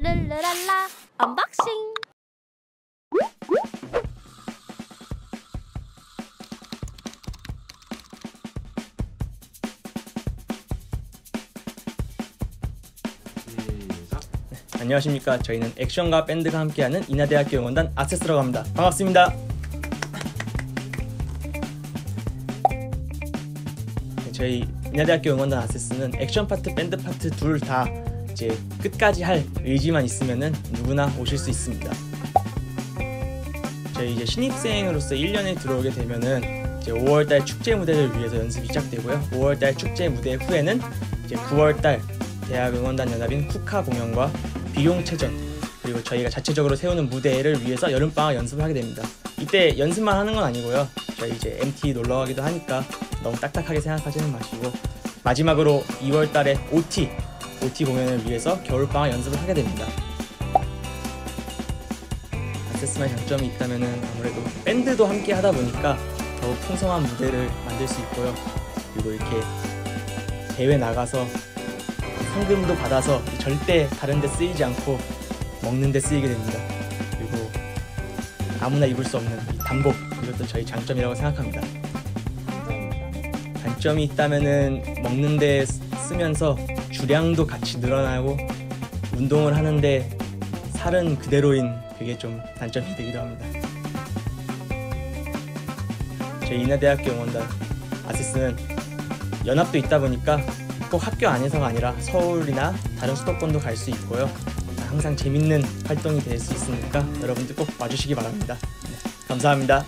룰루랄라 언박싱 안녕하십니까. 저희는 액션과 밴드가 함께하는 인하대학교 응원단 아세스라고 합니다. 반갑습니다. 네, 저희 인하대학교 응원단 아세스는 액션 파트, 밴드 파트 둘다 이제 끝까지 할 의지만 있으면은 누구나 오실 수 있습니다. 저희 이제 신입생으로서 1년에 들어오게 되면은 이제 5월달 축제 무대를 위해서 연습이 시작되고요. 5월달 축제 무대 후에는 이제 9월달 대학 응원단 연합인 쿠카 공연과 비용체전 그리고 저희가 자체적으로 세우는 무대를 위해서 여름방학 연습을 하게 됩니다. 이때 연습만 하는 건 아니고요. 저희 이제 MT 놀러 가기도 하니까 너무 딱딱하게 생각하지는 마시고 마지막으로 2월달에 OT OT 공연을 위해서 겨울방학 연습을 하게 됩니다. 아세스만의 장점이 있다면은 아무래도 밴드도 함께 하다 보니까 더욱 풍성한 무대를 만들 수 있고요. 그리고 이렇게 대회 나가서 상금도 받아서 절대 다른 데 쓰이지 않고 먹는 데 쓰이게 됩니다. 그리고 아무나 입을 수 없는 이 단복 이것도 저희 장점이라고 생각합니다. 단점이 있다면은 먹는 데 쓰- 쓰면서 주량도 같이 늘어나고 운동을 하는데 살은 그대로인 그게 좀 단점이 되기도 합니다. 저희 인하대학교 응원단 아시스는 연합도 있다 보니까 꼭 학교 안에서가 아니라 서울이나 다른 수도권도 갈 수 있고요. 항상 재밌는 활동이 될 수 있으니까 여러분들 꼭 와주시기 바랍니다. 네, 감사합니다.